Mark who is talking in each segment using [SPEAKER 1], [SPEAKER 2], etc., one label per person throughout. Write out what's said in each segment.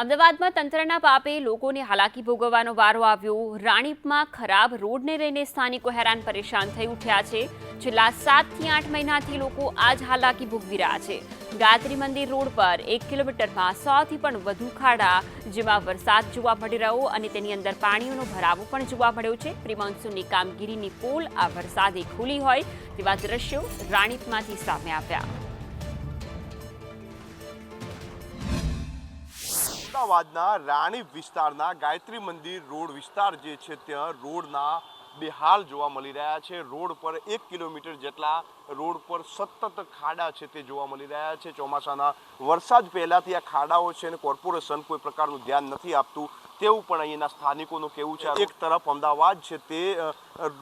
[SPEAKER 1] અમદાવાદમાં તંત્રના પાપે લોકોને હાલાકી ભોગવવાનો વારો આવ્યો. રાણીપમાં ખરાબ રોડને લઈને સ્થાનિકો હેરાન પરેશાન થઈ ઉઠ્યા છે. છેલ્લા સાતથી આઠ મહિનાથી લોકો આજ હાલાકી ભોગવી રહ્યા છે. ગાયત્રી મંદિર રોડ પર એક કિલોમીટરમાં સોથી પણ વધુ ખાડા, જેમાં વરસાદ જોવા મળી રહ્યો અને તેની અંદર પાણીઓનો ભરાવો પણ જોવા મળ્યો છે. પ્રિમોન્સૂનની કામગીરીની પોલ આ વરસાદે ખુલી હોય તેવા દ્રશ્યો રાણીપમાંથી સામે આવ્યા.
[SPEAKER 2] અમદાવાદના રાણી વિસ્તારના ગાયત્રી મંદિર રોડ વિસ્તાર જે છે ત્યાં રોડના બેહાલ જોવા મળી રહ્યા છે. રોડ પર એક કિલોમીટર જેટલા રોડ પર સતત ખાડા છે તે જોવા મળી રહ્યા છે. ચોમાસાના વરસાદ પહેલાથી આ ખાડાઓ છે અને કોર્પોરેશન કોઈ પ્રકારનું ધ્યાન નથી આપતું. તેવું પણ અહીંના સ્થાનિકોનું કહેવું છે. એક તરફ અમદાવાદ છે તે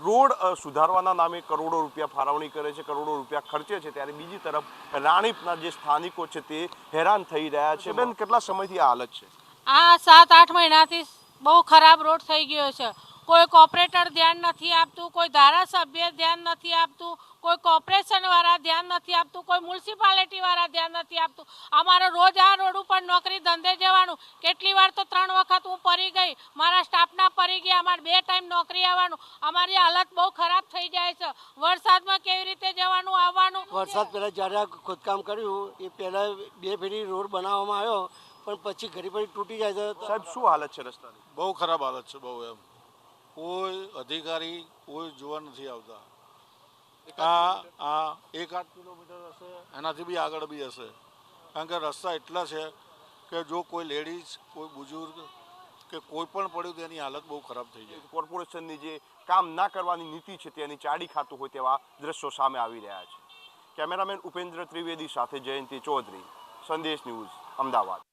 [SPEAKER 2] રોડ સુધારવાના નામે કરોડો રૂપિયા ફાળવણી કરે છે કરોડો રૂપિયા ખર્ચે છે. ત્યારે બીજી તરફ રાણીપના જે સ્થાનિકો છે તે હેરાન થઈ રહ્યા છે. બેન કેટલા સમયથી આ હાલત છે?
[SPEAKER 3] આ સાત આઠ મહિનાથી બહુ ખરાબ રોડ થઈ ગયો છે. કોઈ કોર્પોરેટર ધ્યાન નથી આપતું કોઈ ધારાસભ્ય ધ્યાન નથી આપતું કોઈ કોર્પોરેશન વાળા ધ્યાન નથી આપતું કોઈ મ્યુનિસિપાલિટી વાળા ધ્યાન નથી આપતું. અમારે રોજ આ રોડ ઉપર નોકરી ધંધે જવાનું. કેટલી વાર તો ત્રણ વખત હું પરી ગઈ. મારા સ્ટાફના પરી ગયા. અમારે બે ટાઈમ નોકરી આવવાનું. અમારી હાલત બહુ ખરાબ થઈ જાય છે. વરસાદમાં કેવી રીતે જવાનું આવવાનું?
[SPEAKER 4] વરસાદ પહેલાં જ્યારે ખોદકામ કર્યું એ પહેલાં બે ફેરી રોડ બનાવવામાં આવ્યો પણ પછી ઘડી ફરી તૂટી જાય છે.
[SPEAKER 2] સાહેબ શું હાલત છે રસ્તાની?
[SPEAKER 5] બહુ ખરાબ હાલત છે બહુ એમ. કોઈ અધિકારી કોઈ જોવા નથી આવતા. આ આ એક આઠ કિલોમીટર હશે એનાથી બી આગળ બી હશે. કારણ કે રસ્તા એટલા છે કે જો કોઈ લેડીઝ કોઈ બુઝુર્ગ કે કોઈ પણ પડ્યું તો એની હાલત બહુ ખરાબ થઈ જાય.
[SPEAKER 2] કોર્પોરેશનની જે કામ ના કરવાની નીતિ છે તેની ચાડી ખાતું હોય તેવા દ્રશ્યો સામે આવી રહ્યા છે. કેમેરામેન ઉપેન્દ્ર ત્રિવેદી સાથે જયંતિ ચૌધરી સંદેશ ન્યૂઝ અમદાવાદ.